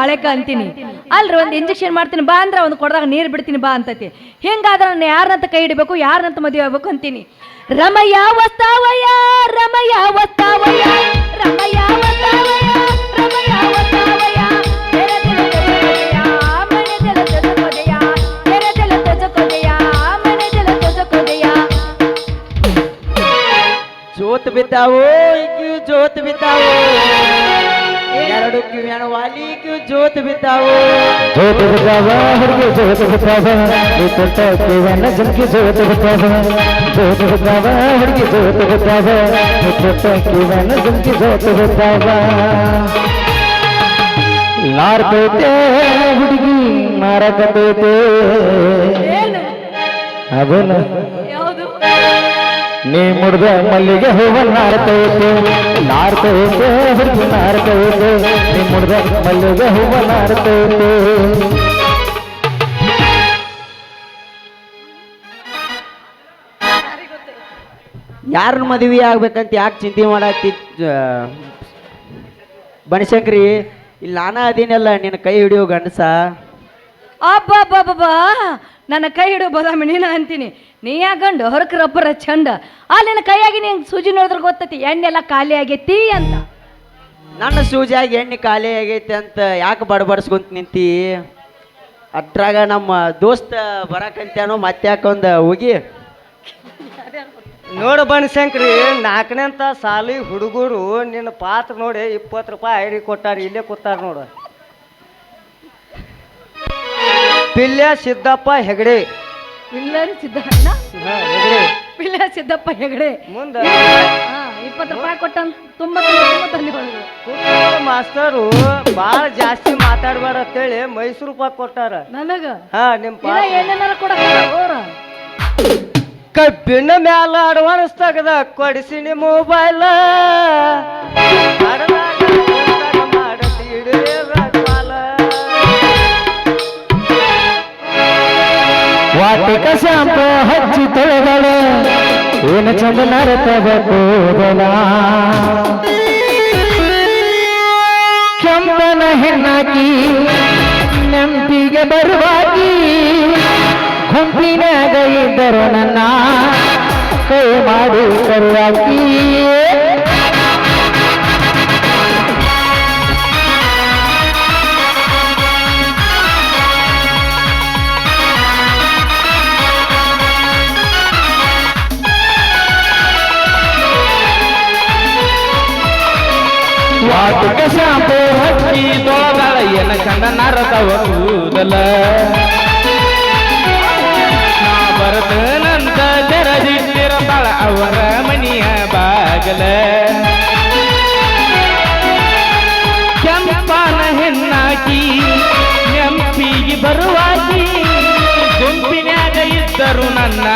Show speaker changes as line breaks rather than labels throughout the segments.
ಬಾಳೆಕ ಅಂತೀನಿ. ಅಲ್ರಿ ಒಂದು ಇಂಜೆಕ್ಷನ್ ಮಾಡ್ತೀನಿ, ಬಾ ಅಂದ್ರೆ ಒಂದು ಕೊಡದಾಗ ನೀರು ಬಿಡ್ತೀನಿ, ಬಾ ಅಂತತಿ. ಹಿಂಗಾದ್ರೆ ನಾನು ಯಾರನ್ನಂತ ಕೈ ಹಿಡಿಬೇಕು ಯಾರನ್ನಂತ ಮದುವೆ ಆಗ್ಬೇಕು ಅಂತೀನಿ. ರಮಯ್ಯ ವಸ್ತಾವಯ್ಯ ರಮಯ್ಯ ವಸ್ತಾವಯ್ಯ ರಮಯ್ಯ ವಸ್ತಾವಯ್ಯ ರಮಯ್ಯ ವಸ್ತಾವಯ್ಯ.
ಜೋತ್ ಬಿದ್ದಾವು ಜೋತ್ ಬಿದ್ದಾವು. ಎರಡು ಕಿವಿಯಣ ವಾಲಿ ಕಿವಿ ಜೋತ್ ಬಿದ್ದಾವು.
ಜೋತು ಬಿದ್ದಾವ ಹುಡುಗಿ ಜೋತು ಬಿದ್ದಾವ ಈ ಕೊಟ್ಟ ಕಿವನ್ನ ಜುಮ್ಕಿ ಜೋತು ಬಿದ್ದಾವ. ಜೋತು ಬಿದ್ದಾವ ಹುಡುಗಿ ಜೋತು ಬಿದ್ದಾವ ಈ ಕೊಟ್ಟ ಕಿವನ್ನ ಜುಮ್ಕಿ ಜೋತು ಬಿದ್ದಾವ. ನಾರ್ತೈತೆ ಹುಡುಗಿ ಮಾರಕತೈತೆ. ಅದನ್ನ
ಯಾವುದು?
ನೀ ಮುಡ್ದ ಮಲ್ಲಿಗೆ ಹೂವ ನಾರ್ತೈತೆ ನಾರ್ತೈತೆ ಹುಡುಗಿ ನಾರ್ತೈತೆ ನೀ ಮುಡ್ದ ಮಲ್ಲಿಗೆ ಹೂವ ನಾರ್ತೈತೆ
ಯಾರನ್ನ ಮದುವೆ ಆಗ್ಬೇಕಂತ ಯಾಕೆ ಚಿಂತೆ ಮಾಡತ್ತಿ ಬನಶಂಕರಿ? ಇಲ್ಲಿ ನಾನಾ ಅದೀನಲ್ಲ, ನಿನ್ನ ಕೈ ಹಿಡಿಯೋ ಗಂಡಸ.
ಅಬ್ಬಬ್ಬಬ್ಬಾ ನನ್ನ ಕೈ ಹಿಡು ಬದಾಮಿ ನೀನು ಅಂತೀನಿ. ನೀ ಯಾಕಂಡು ಹೊರಕ ರಬ್ಬರ ಚಂದ ಅಲ್ಲಿ ನಿನ್ನ ಕೈಯಾಗಿ ನಿಂಗೆ ಸೂಜಿ ನೋಡಿದ್ರೆ ಗೊತ್ತೈತಿ ಎಣ್ಣೆಲ್ಲ ಖಾಲಿ ಆಗೈತಿ ಅಂತ.
ನನ್ನ ಸೂಜಿಯಾಗಿ ಎಣ್ಣೆ ಖಾಲಿ ಆಗೈತಿ ಅಂತ ಯಾಕೆ ಬಡಬಡಿಸ್ಕೊಂತ ನಿಂತಿ? ಅದ್ರಾಗ ನಮ್ಮ ದೋಸ್ತ ಬರಕಂತ್ಯಾನೋ ಮತ್ತೆ ಯಾಕೊಂದ ಹೋಗಿ.
ನೋಡು ಬನಶಂಕ್ರಿ ನಾಲ್ಕನೇ ಅಂತ ಸಾಲಿ ಹುಡುಗರು ನಿನ್ನ ಪಾತ್ರ ನೋಡಿ ಇಪ್ಪತ್ತು ರೂಪಾಯಿ ಐಡಿ ಕೊಟ್ಟಾರ ಇಲ್ಲೇ ಕೊಟ್ಟಾರ ನೋಡು. ಪಿಲ್ಯ ಸಿದ್ದಪ್ಪ ಹೆಗಡೆ.
ಪಿಲ್ಲರ್ ಸಿದ್ದಣ್ಣ?
ಹಾ, ಹೆಗಡೆ.
ಪಿಲ್ಲರ್ ಸಿದ್ದಪ್ಪ ಹೆಗಡೆ.
ಮುಂದೆ?
ಹಾ ಇಪ್ಪತ್ತು ರೂಪಾಯಿ ಕೊಟ್ಟ ತುಂಬ ತುಂಬ ಧನ್ಯವಾದಗಳು.
ಕೂತ್ಕೊಳ್ಳೋ ಮಾಸ್ತರು ಭಾಳ ಜಾಸ್ತಿ ಮಾತಾಡ್ಬೇಡ ಅಂತೇಳಿ ಮೈಸೂರು ರೂಪಾಯಿ ಕೊಟ್ಟಾರ.
ನನಗ?
ಹಾ ನಿಮ್ಮ
ಇನ್ನ
ಪಾತ್ರ
ಏನೇನಾರ ಕೊಡ ಹೋರ
ಕಬ್ಬಿನ ಮ್ಯಾಲ ಅಡ್ವಾನ್ಸ್ ತೆಗೆದ ಕೊಡಿಸಿನಿ ಮೊಬೈಲ್
ವಾಟಿಕ ಶಾಂಪು ಹಚ್ಚಿ ತೊಳೆದಳೆ. ಏನು ಚಂದ ನರತವ ಕೂದಲ ಕೆಂಪನ ಹೆಣ್ಣಾಕಿ, ನೆಂಪಿಗೆ ಬರುವಾಗಿ ಗುಂಪಿನಾಗ ಇದ್ದರು ನನ್ನ ಕೈ ಮಾಡಿ ಕರುವಾಕಿ ವಾಟಿಕ ಶಾಂಪು ಹಚ್ಚಿ ತೋಗಳ ಏನ ಕಂಡ ನರದವ ಕೂದಲ ನಾ ಬರ್ತನಂತ ತೆರದಿಟ್ಟಿರತಾಳ ಅವರ ಮನೆಯ ಬಾಗಲ. ಕೆಂಪನ ಹೆಣ್ಣಾಕಿ, ನೆಂಪಿಗೆ ಬರುವಾಗಿ ಗುಂಪಿನ್ಯಾಗ ಇದ್ದರು ನನ್ನ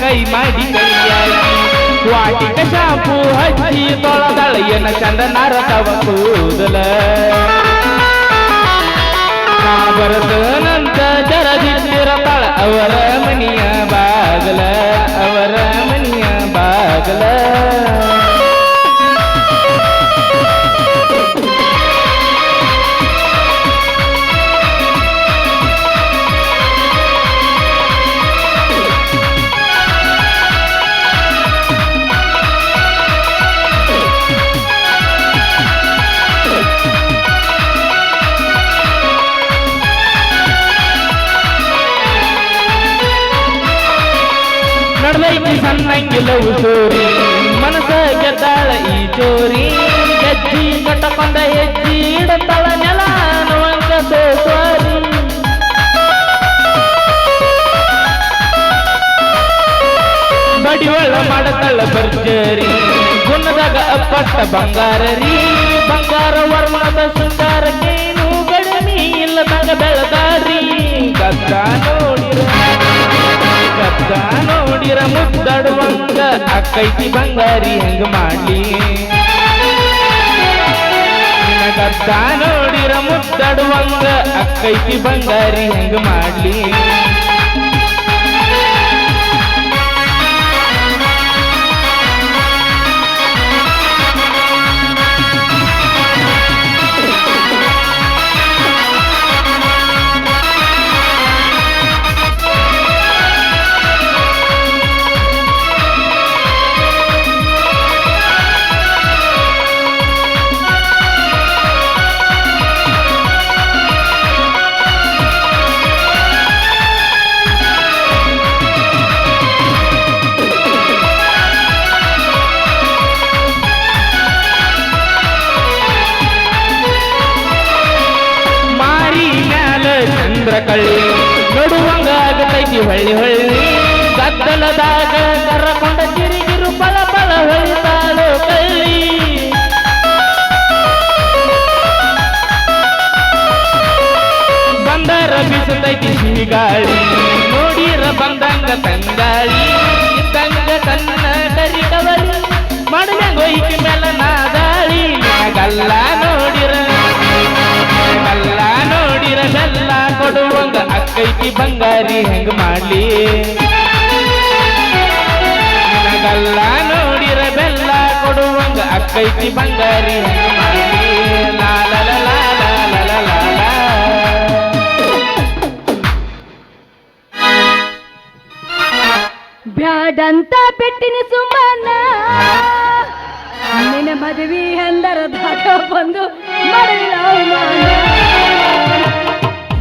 ಕೈ ಮಾಡಿ ಕೈಯಾಗಿ ವಾಟಿಕ ಶಾಂಪು ಹಚ್ಚಿ ತೊಳೆದಳ ಏನ ಚಂದ ನರತವ ಕೂದಲ ಬರದನಂತ ಜರದಿಟ್ಟಿರತಾಳ ಅವರ ಮನೆಯ ಬಾಗಲ ಅವರ ಮನೆಯ ಬಾಗಲ ಸಣ್ಣಂಗಿಲ್ಲ ಉಸೂರಿ ಮನಸ ಗೆದ್ದಾಳ ಈ ಚೋರಿ. ಹೆಜ್ಜಿ ಕಟ್ಟಕೊಂಡ ಹೆಜ್ಜಿ ಇಡತಾಳ ನೆಲ ಅನ್ನುವಂಗ ಸೋಸ್ವಾರಿ. ಬಡಿವಳ್ಳ ಮಾಡತಾಳ ಬರ್ಜರಿ ಗುಣದಾಗ ಅಪ್ಪಟ್ಟ ಬಂಗಾರ ಬಂಗಾರ ವರ್ಣದ ಸುಂದರಕ್ಕೇನು ಕಡಿಮೆ ಇಲ್ಲದಾಗ ಬೆಳದಾರಿ ಗದ್ದ ನೋಡಿರ. ಗದ್ದ ನೋಡಿರ ಮುದ್ದಾಡುವಂಗ ಅಕ್ಕೈತಿ ಬಂಗಾರಿ ಹೆಂಗ ಮಾಡಿ ನಿನ್ನ ಗದ್ದ ನೋಡಿರ ಮುದ್ದಾಡುವಂಗ ಅಕ್ಕೈತಿ ಬಂಗಾರಿ ಹೆಂಗ ಮಾಡ್ಲಿ? ನಿಂತ್ರ ಕಳ್ಳಿ ನೋಡುವಂಗ ಆಗತೈತಿ ಹೊಳ್ಳಿ ಹೊಳ್ಳಿ, ಗದ್ದಲದಾಗ ಕರಕೊಂಡ ಕಿರಿಗಿರು ಪಳ ಪಳ ಹೊಳಿತಾಳು ಕಳ್ಳಿ. ಬಂದರ ಬೀಸತೈತಿ ಸಿಹಿಗಾಳಿ ನೋಡಿರ ಬಂದಂಗ ತಂಗಾಳಿ ತಂಗ ತನ್ನ ಕೈಕಿ ಬಂಗಾರಿ ಹೆಂಗ್ ಮಾಡಲಿ? ನನಗಲ್ಲ ನೋಡಿರ ಬೆಲ್ಲ ಕೊಡುವಂಗ ಅಕ್ಕೈಕಿ ಬಂಗಾರಿ ಹೆಂಗ ಮಾಡಲಿ?
ಬ್ಯಾಡಂತ ಪೆಟ್ಟಿನ ಸುಮ್ಮನ ನಿನ್ನ ಮದುವೆ ಎಂದರ ದಾಗ ಬಂದು ಮಾಡಲಿಲ್ಲ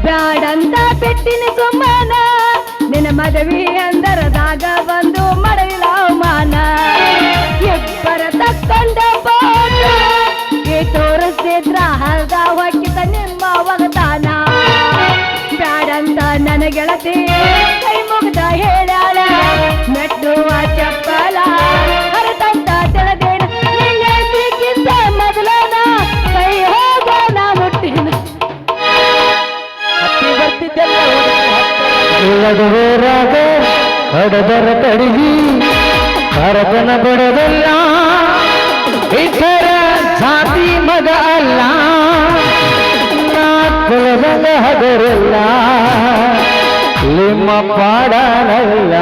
ಬ್ಯಾಡಂತ ಬಿಟ್ಟಿನ ಸುಮ್ಮನ ನಿನ್ನ ಮದುವೆ ಅಂದರದಾಗ ಬಂದು ಮಡವಿಲ ಅವಮಾನ. ಇಬ್ಬರ ತಕ್ಕೊಂಡ ಬೋಟ ಈ ತೋರಿಸಿದ್ರ ಹಲ್ದ ಹೊಕ್ಕಿತ ನಿಮ್ಮ ಒಗತಾನ ಬ್ಯಾಡಂತ ನನ್ನ ಗೆಳತಿ
ಇಲ್ಲದವರಾಗ ಕಡದರ ಕಡಿಗಿ ಕರತನ ಬಡದಲ್ಲ, ಇತರ ಜಾತಿ ಮಗ ಅಲ್ಲ ನಾ ಕುಲದಂಗ ಹಗರಲ್ಲ, ನಿಮ್ಮ ಪಾಡನಲ್ಲ,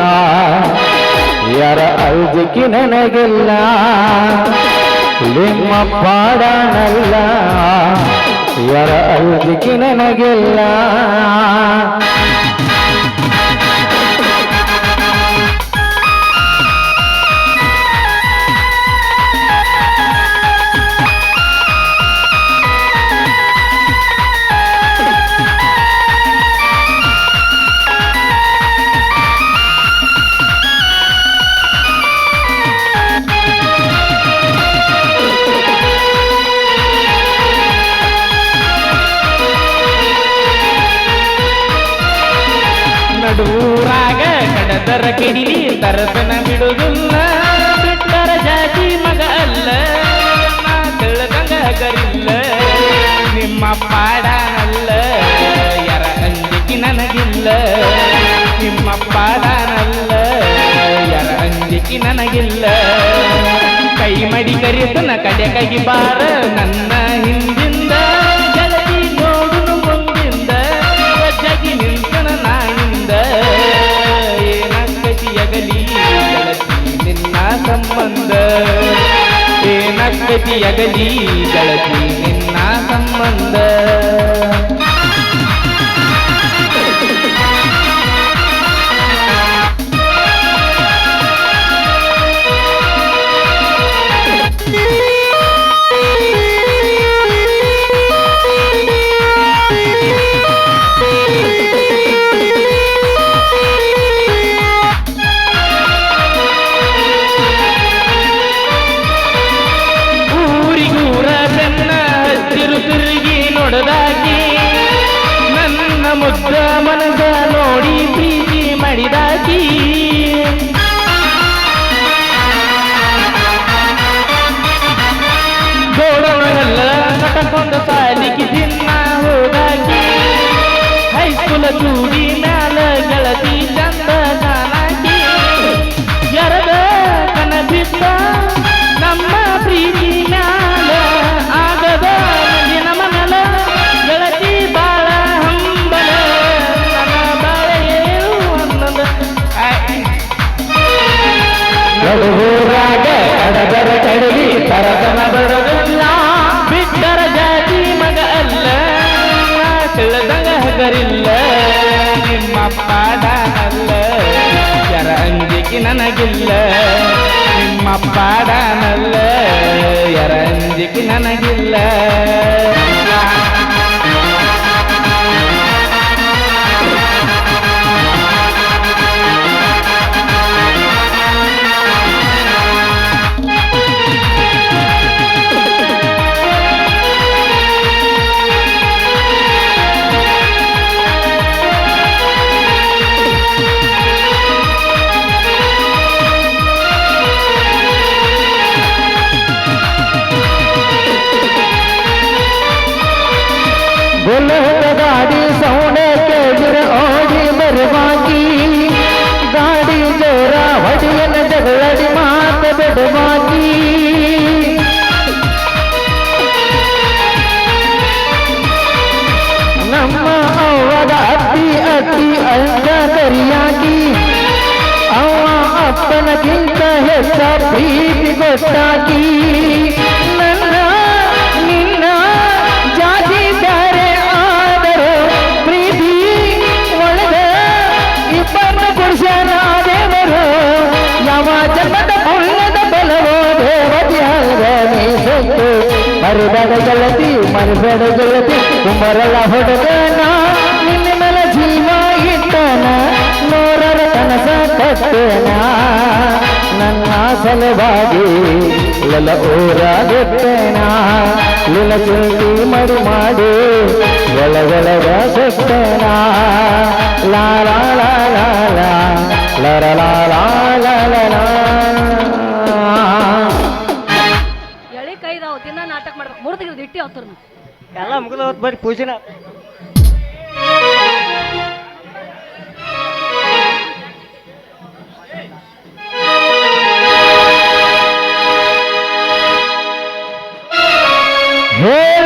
ಯಾರ ಅಲ್ಜಿಕ್ಕಿ ನನಗೆಲ್ಲ, ನಿಮ್ಮ ಪಾಡನಲ್ಲ, ಯಾರ ಅಲ್ಜಿಕ್ಕಿ ನನಗಿಲ್ಲ.
ಕಡದರ ಕಿಡಿಲಿ ತರಸನ ಬಿಡುದಿಲ್ಲ ಬಿಟ್ಟರ ಜಾತಿ ಮಗ ಅಲ್ಲ. ನಾ ತಿಳ್ದಂಗ ಹಗರಿಲ್ಲ ನಿಮ್ಮ ಪಾಡನಲ್ಲ. ಯರ ಅಂಜಿಕೆ ನನಗಿಲ್ಲ. ನಿಮ್ಮ ಪಾಡನಲ್ಲ. ಯಾರ ಅಂಜಿಕೆ ನನಗಿಲ್ಲ. ಕೈ ಮಡಿ ಕರಿತನ ಕಡೆ ಕೈ ಬಾರ. ನನ್ನ ಹಿಂದಿಂದ ಸಂಬಂಧ. ಏನಕ್ಕಿ ಅಗಲಿ ಗಳತಿ ಕುಲ ಕೂಡಿ ಮ್ಯಾಲ ಪಾಡನಲ್ಲ ಯಾರ ಅಂಜಿಕೆ ನನಗಿಲ್ಲ. ನಿಮ್ಮ ಪಾಡನಲ್ಲ ಯರ ಅಂಜಿಕೆ ನನಗಿಲ್ಲ. बुलहट गाड़ी सोने के गिर
ओढ़ी मरवा की गाड़ी जोरा वडियन जगलड़ी मात बिडवा की ನಮ್ಮ ಅವ್ವದ ಅತ್ತಿ ಅತ್ತಿ ಅಂದ ಕರಿಯಾಗಿ ಅವ್ವ ಅಪ್ಪನಗಿಂತ ಹೆಚ್ಚ ಪ್ರೀತಿ ಗೊತ್ತಾಗಿ ಗೆಳತಿ ಮರಿಬೇಡ ಗೆಳತಿ ಕುಂಬರಲ್ಲ ಹೊಡೆದನ ನಿನ್ನ ಮೇಲೆ ಜೀವ ಇಟ್ಟನ ನೂರರ ಕನಸ ಕಟ್ಟನ ನನ್ನ ಸಲುವಾಗಿ ಲಲ ಊರ ಬಿಟ್ಟನ ಲಿಲ ಚೀಟಿ ಮಡಿ ಮಾಡಿ ಒಳಗೊಳಗ ಸುಟ್ಟನ ಲಾ ಲಾ ಲಾ ಲಾ ಲಾ ಲರ
ಗಟ್ಟಿ ಅವತಾರ
ಎಲ್ಲ ಮುಗಿದ ಹೋತ್ ಬರೀ ಪೂಜೆನ ಹೇ